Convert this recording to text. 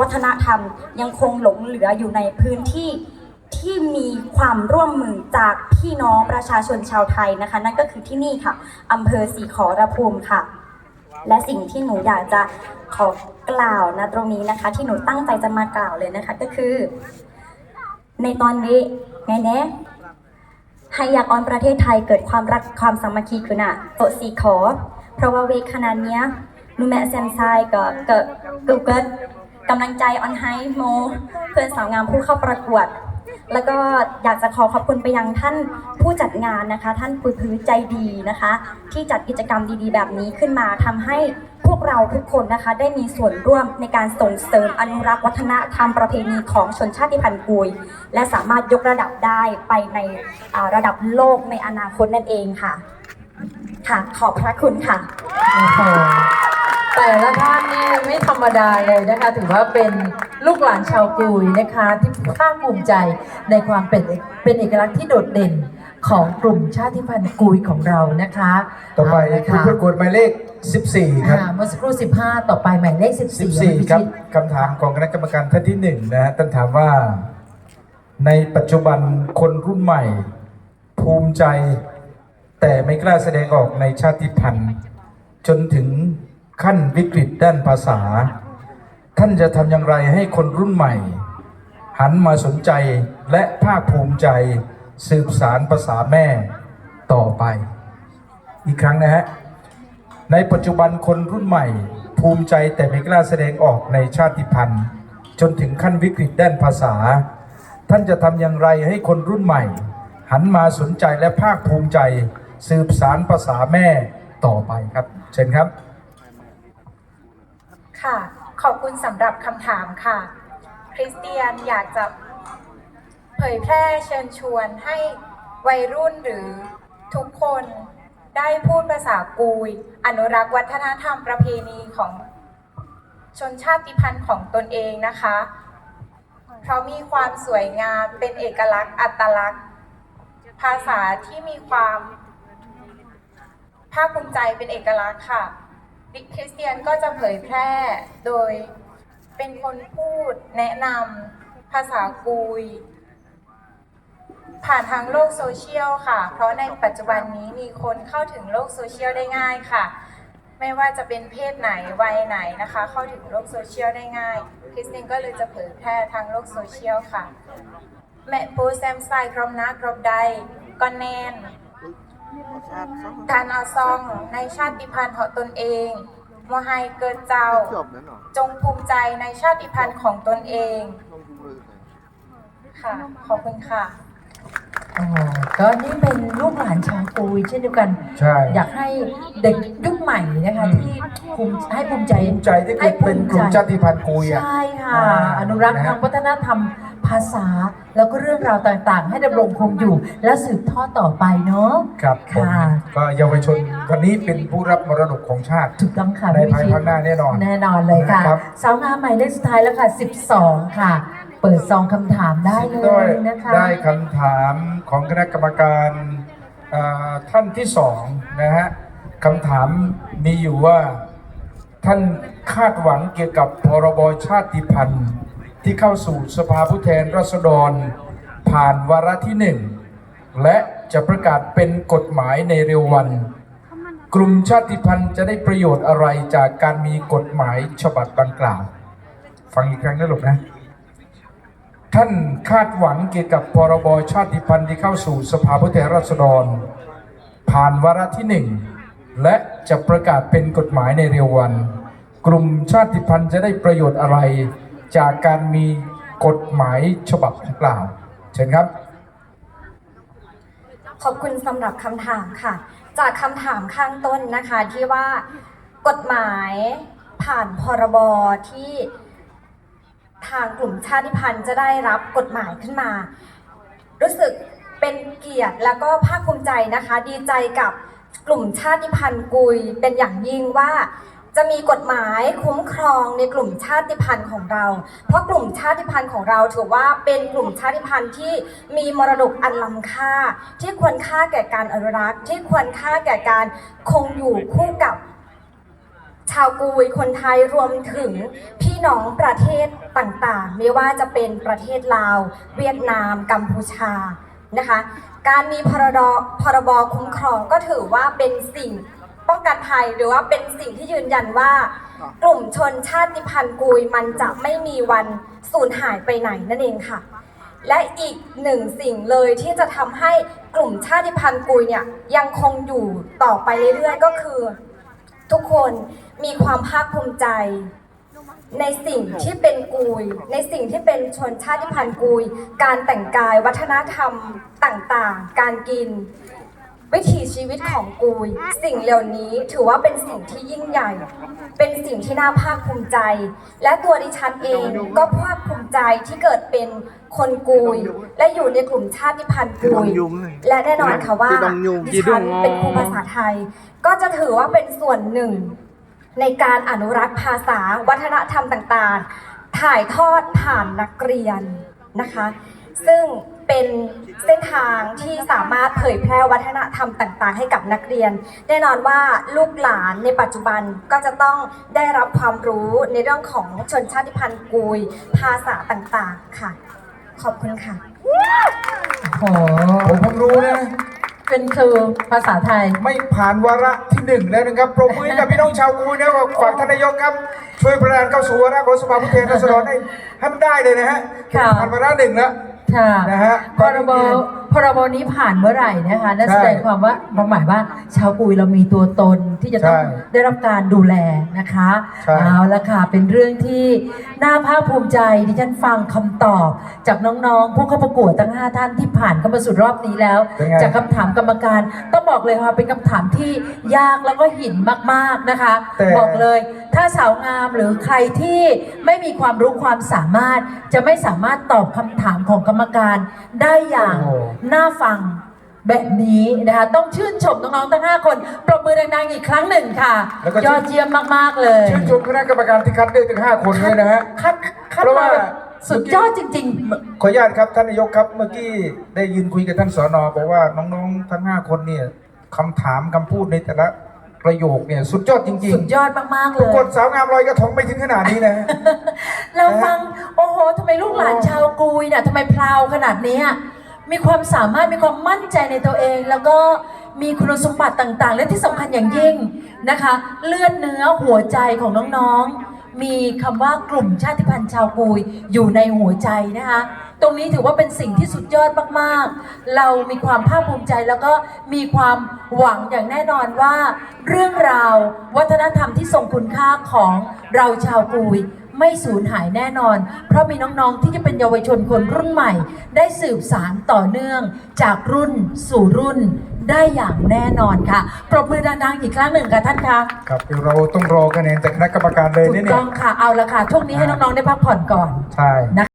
วัฒนธรรม ยังคงหลงเหลืออยู่ในพื้นที่ที่มีความร่วมมือจากพี่น้องประชาชนชาวไทยนะคะ นั่นก็คือที่นี่ค่ะอำเภอศรีขอรภูมิค่ะ และสิ่งที่หนูอยากจะขอกล่าวนะตรงนี้นะคะ ที่หนูตั้งใจจะมากล่าวเลยนะคะก็คือ ในตอนนี้ไงแน่ให้อยากออนประเทศไทยเกิดความรักความสามัคคีขึ้นอะโตสีขอ เพราะว่าเวขนาดเนี้ยนูแม่แซมไซก็เกิดกูเกิด กำลังใจออนไฮโม เพื่อนสาวงามผู้เข้าประกวด แล้วก็อยากจะขอขอบคุณไปยังท่านผู้จัดงานนะคะ ท่านปุยพื้ใจดีนะคะ ที่จัดกิจกรรมดีๆ แบบนี้ขึ้นมาทำให้พวกเราทุกคนนะคะได้มีส่วนร่วมในการส่งเสริมอนุรักษ์วัฒนธรรมประเพณีของชนชาติพันธุ์กุย และสามารถยกระดับได้ไปในระดับโลกในอนาคตนั่นเองค่ะ ค่ะ ขอบพระคุณค่ะ แต่ละท่านนี่ไม่ธรรมดาเลยนะคะ ถือว่าเป็นลูกหลานชาวกุยนะคะ ที่ภาคภูมิใจในความเป็นเป็นเอกลักษณ์ที่โดดเด่นของกลุ่มชาติพันธุ์กุยของเรานะคะต่อไปเาละผู้ค่ะประกวดหมายเลข 14 ครับ อ่าเมื่อสักครู่15 ต่อไปหมายเลข14 14 ครับคำถามของคณะกรรมการท่านที่หนึ่งนะฮะท่านถามว่า ในปัจจุบันคนรุ่นใหม่ ภูมิใจ แต่ไม่กล้าแสดงออกในชาติพันธุ์ จนถึง ขั้นวิกฤตด้านภาษา ท่านจะทำอย่างไรให้คนรุ่นใหม่ หันมาสนใจและภาคภูมิใจสืบสารภาษาแม่ต่อไป อีกครั้งนะฮะ ในปัจจุบันคนรุ่นใหม่ ภูมิใจแต่ไม่กล้าแสดงออกในชาติพันธุ์ จนถึงขั้นวิกฤตด้านภาษา ท่านจะทำอย่างไรให้คนรุ่นใหม่ หันมาสนใจและภาคภูมิใจ สืบสารภาษาแม่ต่อไปครับ เชิญครับ ค่ะ ขอบคุณสำหรับคำถามค่ะ คริสเตียนอยากจะเผยแพร่เชิญชวนให้วัยรุ่นหรือทุกคนได้พูดภาษากุย อนุรักษ์วัฒนธรรมประเพณีของชนชาติพันธุ์ของตนเองนะคะ เพราะมีความสวยงามเป็นเอกลักษณ์อัตลักษณ์ ภาษาที่มีความภาคภูมิใจเป็นเอกลักษณ์ค่ะ คริสเตียนก็จะเผยแพร่โดยเป็นคนพูดแนะนำภาษากุย ผ่านทางโลกโซเชียลค่ะ เพราะในปัจจุบันนี้มีคนเข้าถึงโลกโซเชียลได้ง่ายค่ะ ไม่ว่าจะเป็นเพศไหนวัยไหนนะคะ เข้าถึงโลกโซเชียลได้ง่าย คริสเตียนก็เลยจะเผยแพร่ทางโลกโซเชียลค่ะแม่ปูแซมไซครบนักครบใดก็แน่น การเอาซองในชาติพันธุ์ของตนเองมให้เกิดเจ้าจบแล้วเหรอจงภูมิใจในชาติพันธุ์ของตนเองลงทุนเลยค่ะ ขอบคุณค่ะอ๋อก็นี่เป็นลูกหลานชาวกุยเช่นเดียวกัน ใช่ อยากให้เด็กยุคใหม่นะคะอืมที่ภูมิให้ภูมิใจภูมิใจที่เกิดเป็นกลุ่มชาติพันธุ์กุยอะใช่ค่ะอ่าอนุรักษ์นะฮะทางวัฒนธรรม ภาษา แล้วก็เรื่องราวต่างๆ ให้ดำรงคงอยู่ และสืบทอดต่อไปเนาะ ครับผมค่ะ ก็เยาวชนวันนี้เป็นผู้รับมรดกของชาติ ถูกต้องค่ะในพี่ภายชิตภาคหน้าแน่นอนแน่นอนเลยค่ะนะครับ สาวงามหมายเลขสุดท้ายแล้วค่ะ 12 ค่ะ เปิดซองคำถามได้เลได้ยนะคะ ได้คำถามของคณะกรรมการเอ่อท่านที่สองนะฮะคำถามมีอยู่ว่า ท่านคาดหวังเกี่ยวกับพรบชาติพันธุ์ ที่เข้าสู่สภาผู้แทนราษฎร ผ่านวาระที่หนึ่งและจะประกาศเป็นกฎหมายในเร็ววัน กลุ่มชาติพันธุ์จะได้ประโยชน์อะไรจากการมีกฎหมายฉบับดังกล่าว ฟังอีกครั้งนะลูกนะ ท่านคาดหวังเกี่ยวกับพรบชาติพันธุ์ที่เข้าสู่สภาผู้แทนราษฎร ผ่านวาระที่หนึ่งและจะประกาศเป็นกฎหมายในเร็ววัน กลุ่มชาติพันธุ์จะได้ประโยชน์อะไร จากการมีกฎหมายฉบับดังกล่าวเชิญครับ ขอบคุณสำหรับคำถามค่ะ จากคำถามข้างต้นนะคะที่ว่ากฎหมายผ่านพรบที่ทางกลุ่มชาติพันธุ์จะได้รับกฎหมายขึ้นมา รู้สึกเป็นเกียรติแล้วก็ภาคภูมิใจนะคะ ดีใจกับกลุ่มชาติพันธุ์กุยเป็นอย่างยิ่งว่า จะมีกฎหมายคุ้มครองในกลุ่มชาติพันธุ์ของเรา เพราะกลุ่มชาติพันธุ์ของเราถือว่าเป็นกลุ่มชาติพันธุ์ที่มีมรดกอันล้ำค่า ที่ควรค่าแก่การอนุรักษ์ ที่ควรค่าแก่การคงอยู่คู่กับชาวกุยคนไทยรวมถึงพี่น้องประเทศต่างๆ ไม่ว่าจะเป็นประเทศลาว เวียดนาม กัมพูชานะคะ การมีพรดพรบคุ้มครองก็ถือว่าเป็นสิ่ง ป้องกันภัยหรือว่าเป็นสิ่งที่ยืนยันว่า กลุ่มชนชาติพันธุ์กุยมันจะไม่มีวันสูญหายไปไหนนั่นเองค่ะ และอีกหนึ่งสิ่งเลยที่จะทำให้กลุ่มชาติพันธุ์กุยเนี่ยยังคงอยู่ต่อไปเรื่อยๆก็คือ ทุกคนมีความภาคภูมิใจ ในสิ่งที่เป็นกุย ในสิ่งที่เป็นชนชาติพันธุ์กุย การแต่งกายวัฒนธรรมต่างๆ การกิน วิถีชีวิตของกุยสิ่งเหล่านี้ถือว่าเป็นสิ่งที่ยิ่งใหญ่ เป็นสิ่งที่น่าภาคภูมิใจ และตัวดิฉันเองก็ภาคภูมิใจที่เกิดเป็นคนกุยและอยู่ในกลุ่มชาติพันธุ์กุยและแน่นอนค่ะว่าดิฉันเป็นครูภาษาไทย ก็จะถือว่าเป็นส่วนหนึ่ง ในการอนุรักษ์ภาษาวัฒนธรรมต่างๆ ถ่ายทอดผ่านนักเรียนนะคะ ซึ่ง เป็นเส้นทางที่สามารถเผยแพร่วัฒนธรรมต่าง ๆ ให้กับนักเรียน แน่นอนว่าลูกหลานในปัจจุบันก็จะต้องได้รับความรู้ในเรื่องของชนชาติพันธุ์กุย ภาษาต่างๆค่ะ ขอบคุณค่ะ โอ้โหผมเพิ่งรู้นะ เป็นครูภาษาไทย ไม่ผ่านวาระที่หนึ่งแล้วนะครับปรบมือให้กับพี่น้องชาวกุยนะฝากท่านนายกครับ ช่วยประธานเข้าสู่วาระของสภาผู้แทนราษฎรให้ให้มันได้เลยนะฮะค่ะ ผ่านวาระหนึ่งแล้ว ค่ะนะฮะพรบพรบนี้ผ่านเมื่อไหร่นะคะนั่นใช่แสดงความว่าหมายว่าชาวกุยเรามีตัวตนที่จะต้องใช่ได้รับการดูแลนะคะใช่ เอาละค่ะเป็นเรื่องที่น่าภาคภูมิใจดิฉันฟังคำตอบ จากน้องๆผู้เข้าประกวดทั้ง 5 ท่านที่ผ่านเข้ามาสู่รอบนี้แล้ว เป็นไง จากคำถามกรรมการต้องบอกเลยค่ะเป็นคำถามที่ยากแล้วก็หินมากๆนะคะ แต่ บอกเลย ถ้าสาวงามหรือใครที่ไม่มีความรู้ความสามารถจะไม่สามารถตอบคำถามของกรรมการได้อย่าง โอ้โหน่าฟังแบบนี้นะคะต้องชื่นชมน้องๆทั้ง 5 คนปรบมือดังๆอีกครั้งหนึ่งค่ะ แล้วก็ยอดเยี่ยมมากๆเลยชื่นชมคณะกรรมการที่คัดเลือกถึงห้าคนเลยนะฮะ คัดคัดเพราะว่ามาแบบสุดยอดจริง ขออนุญาตครับท่านนายกครับเมื่อกี้ได้ยืนคุยกับท่านสอนอบอกว่าน้องๆ ทั้งห้าคนเนี่ยคำถามคำพูดในแต่ละประโยคเนี่ยสุดยอดจริๆ งสุดยอดมากๆๆเลทุกยคนสาวงามลอยกระทงไม่ถึงขนาดนี้นะฮะเราฟัง โอ้โหทำไมลูกหลานชาวกุยเนี่ยทำไมพลาวขนาดเนี้ย มีความสามารถมีความมั่นใจในตัวเอง แล้วก็มีคุณสมบัติต่างๆ และที่สำคัญอย่างยิ่งนะคะ เลือดเนื้อหัวใจของน้องๆ มีคำว่ากลุ่มชาติพันธุ์ชาวกุยอยู่ในหัวใจนะคะ ตรงนี้ถือว่าเป็นสิ่งที่สุดยอดมากๆ เรามีความภาคภูมิใจแล้วก็มีความหวังอย่างแน่นอนว่า เรื่องราววัฒนธรรมที่ทรงคุณค่าของเราชาวกุย ไม่สูญหายแน่นอน เพราะมีน้องๆที่จะเป็นเยาวชนคนรุ่นใหม่ ได้สืบสารต่อเนื่องจากรุ่นสู่รุ่นได้อย่างแน่นอนค่ะ ปรบมือดังๆอีกครั้งหนึ่งค่ะท่านคะครับเดี๋ยวเราต้องรอคะแนนจากคณะกรรมการเลยถูนี่กเนี่ต้ยองค่ะเอาละค่ะช่วงนี้ให้น้องๆได้พักผ่อนก่อนใช่ นะคะ